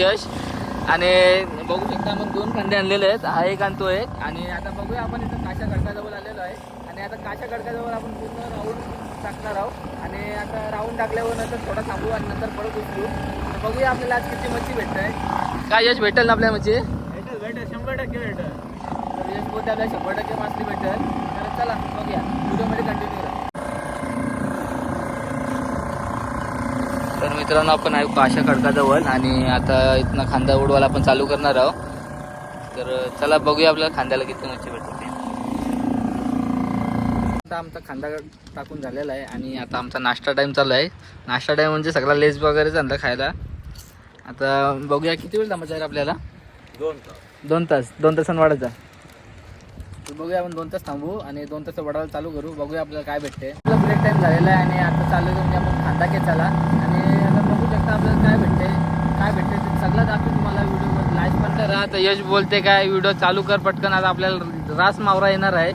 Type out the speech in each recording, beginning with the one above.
यश. आणि बघू शकता आपण दोन कांदे आणलेले आहेत. हा एक आणतो एक. आणि आता बघूया आपण इथं काशा खडकाजवळ आलेलो आहे. आणि आता काशा खडकाजवळ आपण पूर्ण राऊंड टाकणार आहोत. आणि आता राऊंड टाकल्यावर नंतर थोडा थांबू आणि नंतर परत उचलू. तर बघूया आपल्याला आज किती मच्छी भेटत आहे काय यश भेटेल ना आपल्या मच्छी? भेटेल भेटेल. शंभर टक्के भेटेल. तर यश बोलते आपल्याला शंभर टक्के मासली भेटेल. तर चला बघूया. मित्रांनो आपण आहे काशा खडकाजवळ आणि आता इथनं खांदा उडवायला आपण चालू करणार आहोत. तर चला बघूया आपल्याला खांद्याला किती मच्छी भेटते. आता आमचा खांदा टाकून झालेला आहे आणि आता आमचा नाश्ता टाईम चालू आहे. नाश्ता टाईम म्हणजे सगळा लेस वगैरे चालला खायला. आता बघूया किती वेळ थांबायचा आहे आपल्याला? दोन तास. दोन तास. दोन तासांनी वाढायचा. बघूया आपण दोन तास थांबू आणि दोन तास वडायला चालू करू. बघूया आपल्याला काय भेटते आपला ब्रेक टाइम झालेला आहे आणि आता चालू आहे म्हणजे आपण खांदा खेचायला आणि आता आपल्याला काय भेटते काय भेटते ते सगळं दाखवू तुम्हाला व्हिडिओ लाईक पण करा आता यश बोलते काय? व्हिडिओ चालू कर पटकन. आता आपल्याला रास मावरा येणार आहे.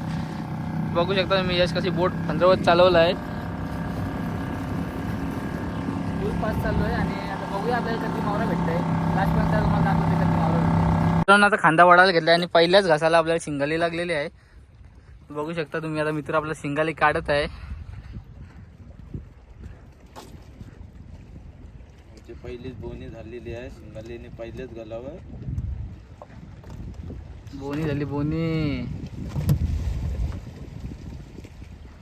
बघू शकता मी यश कशी बोट पंधरावत चालवलं आहे फुल फास्ट चालू आहे आणि आता बघूया आपल्याला कधी मावरा भेटते लास्टपर्यंत तुम्हाला दाखवते कधी मावरा भेटते मित्रांनो आता खांदा वाढायला घेतला आणि पहिल्याच घासाला आपल्याला शिंगाली लागलेली आहे. बघू शकता तुम्ही आता मित्र आपला शिंगाली काढत आहे. पहिलीच बोनी झालेली आहे. शिंगालीने पहिलेच घालावं बोनी झाली बोनी.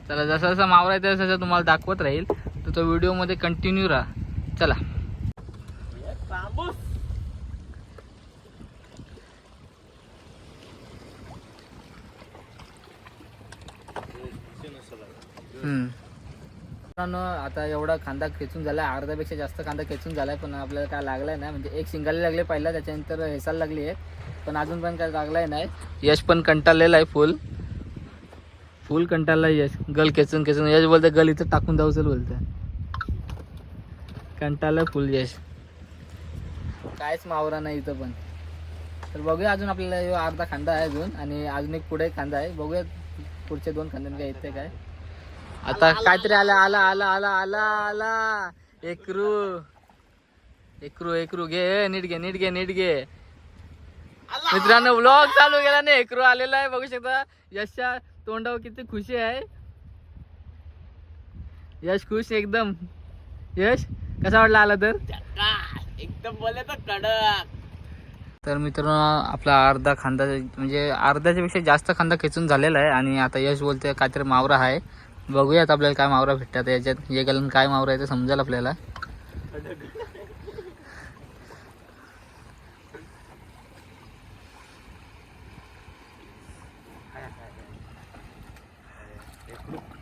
चला जसा जसा मावरा येतो तसं तसं तुम्हाला दाखवत राहील. तर तो व्हिडिओमध्ये कंटिन्यू राहा. चला. हम्म. मित्रांनो आता एवढा कांदा खेचून झालाय अर्ध्यापेक्षा जास्त कांदा खेचून झालाय पण आपल्याला काय लागलाय नाही म्हणजे एक शिंगाली लागले पहिला त्याच्यानंतर हेसायला लागली आहे पण अजून पण काय लागलाय नाही. यश पण कंटाळलेला आहे फुल. फुल कंटाळला यश. गल खेचून खेचून. यश बोलते गल इथं टाकून जाऊ चल बोलते कंटाळलं फुल यश. कायच मावरा नाही इथं पण. तर बघूया अजून आपल्याला अर्धा खांदा आहे अजून आणि अजून एक पुढे खांदा आहे. बघूया पुढच्या दोन खांद्याने काय येते काय. आता काहीतरी आला आला आला आला आला आला. एकरू. एकरू एकरू. घे नीट घे नीट घे नीट घे. मित्रांनो व्लॉग चालू केला ना एकरू आलेला आहे बघू शकता. यशच्या तोंडावर किती खुशी आहे. यश खुश एकदम. यश कसा वाटला आला तर? एकदम बोले तर कडक. तर मित्रांनो आपला अर्धा खांदा म्हणजे अर्ध्याच्या पेक्षा जास्त खांदा खेचून झालेला आहे. आणि आता यश बोलते काहीतरी मावरा आहे. बघूयात आपल्याला काय मावरा भेटतात याच्यात. हे गलन काय मावरा आहे ते समजेल आपल्याला.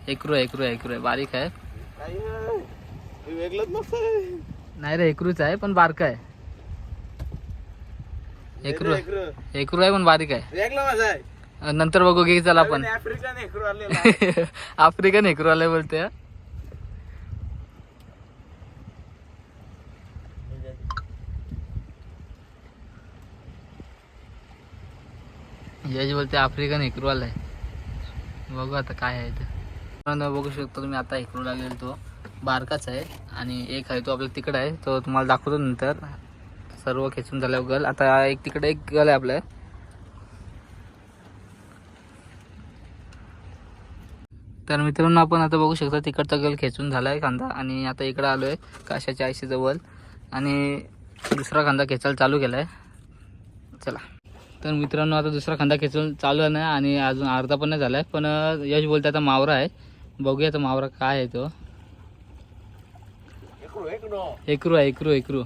एकरू एकरू आहे एकरू आहे. बारीक आहे. नाही रे एकरूच आहे पण बारक आहे. एकरू एकरू आहे पण बारीक आहे. नंतर बघू की चला आपण. आफ्रिकन एकरू आलेला आहे. आफ्रिकन एकरू आले बोलते हा. यश बोलते आफ्रिकन हेकरू आलाय. बघू आता काय आहे ते. बघू शकतो तुम्ही आता हेकरू लागलेला तो बारकाच आहे आणि एक आहे तो आपल्या तिकडे आहे. तो तुम्हाला दाखवतो नंतर. सर्व खेचून झाल्यावर गल. आता एक तिकडे एक गल आहे आपल्या तर मित्रांनो आपण आता बघू शकता तिकडचा गल खेचून झाला आहे कांदा. आणि आता इकडं आलो आहे काशाच्या आयशीजवळ आणि दुसरा कांदा खेचायला चालू केला आहे चला. तर मित्रांनो आता दुसरा कांदा खेचून चालू आहे ना आणि अजून अर्धा पण नाही झाला आहे पण यश बोलते आता मावरा आहे. बघूया आता मावरा काय आहे तो. एकरू एकरू एकरू आहे एकरू. एकरू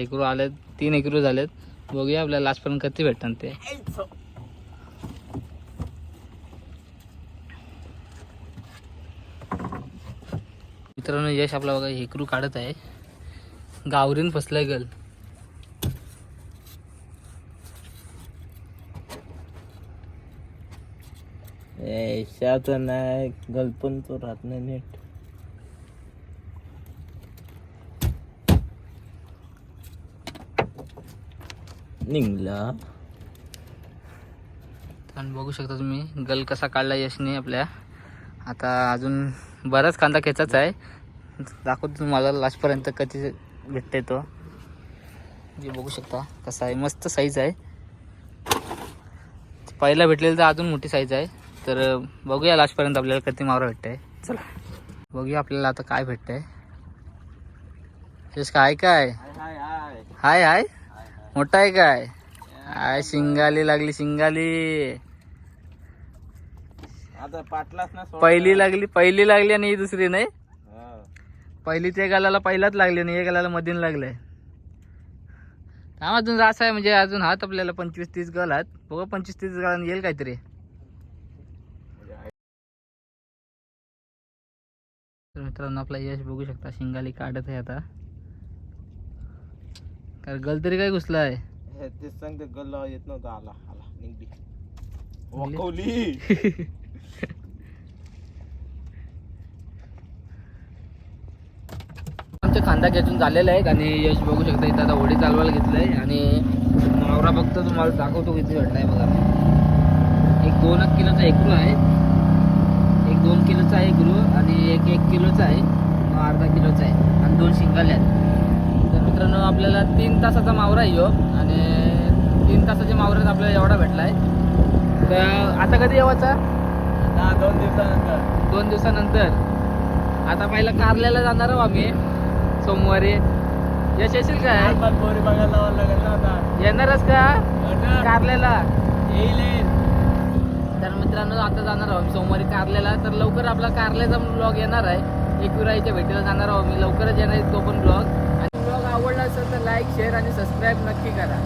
एकरू आले तीन एकरू झालेत. बघूया आपल्याला लास्टपर्यंत कधी भेटतात ते. मित्रांनो यश आपला बघा हेकरू काढत आहे. गावरीन फसलाय गल. शाच नाही गलपण तो राहत नाही नीट. निघला. आणि बघू शकता तुम्ही गल कसा काढला यशने आपल्या. आता अजून बराच कांदा खेचायचा आहे. दाखवतो तुम्हाला लास्टपर्यंत कधी भेटते तो. जे बघू शकता कसा आहे. मस्त साईज आहे. पहिला भेटलेलं तर अजून मोठी साईज आहे. तर बघूया लास्टपर्यंत आपल्याला किती मावरा भेटतंय. चला. बघूया आपल्याला आता काय भेटतंय. तेच काय काय? हाय हाय हाय हाय. मोठा आहे काय? हाय शिंगाली लागली शिंगाली. आता पाटलाच ना सोड. पहिली लागली पहिली लागली आणि ही दुसरी नाही? हा. पहिली ते गालाला पहिलाच लागली आणि एक गालाला मधीन लागलंय. हा अजून रास आहे म्हणजे अजून हात आपल्याला पंचवीस तीस गल आहेत. बघा पंचवीस तीस गळ येईल काहीतरी. तर मित्रांनो आपला यश बघू शकता शिंगाली काढत आहे आता. कारण गल तरी काय घुसला आहे हे तेच सांगते गल्ला येत नव्हता आला आला निघली. निघली? वाकवली. खांदा खेचून झालेले आहेत आणि यश बघू शकता इथं आता होडी चालवायला घेतलंय आणि मावरा फक्त तुम्हाला दाखवतो किती भेटलाय बघा. एक दोन एक किलोचा एकरू आहे. एक दोन किलोचा आहे एकरू आणि एक एक किलोचा आहे. अर्धा किलोचा आहे. आणि दोन शिंगाले आहेत. तर मित्रांनो आपल्याला तीन तासाचा मावरा आहे ह्यो आणि तीन तासाच्या मावऱ्यात आपल्याला एवढा भेटलाय. तर आता कधी येवाचा हा दोन दिवसानंतर. दोन दिवसानंतर. आता पहिला कारल्याला जाणार आहोत आम्ही. सोमवारी. यश येशील काय पोरी बघायला लावायला लागेल ना आता. येणारच का? कारल्याला? येईल. तर मित्रांनो आता जाणार आहोत. सोमवारी कारल्याला. तर लवकर आपला कारल्याचा ब्लॉग येणार आहे. एकविराईच्या भेटीला जाणार आहोत मी. लवकरच येणार आहे तो पण ब्लॉग आणि ब्लॉग आवडला असेल तर लाईक शेअर आणि सबस्क्राईब नक्की करा.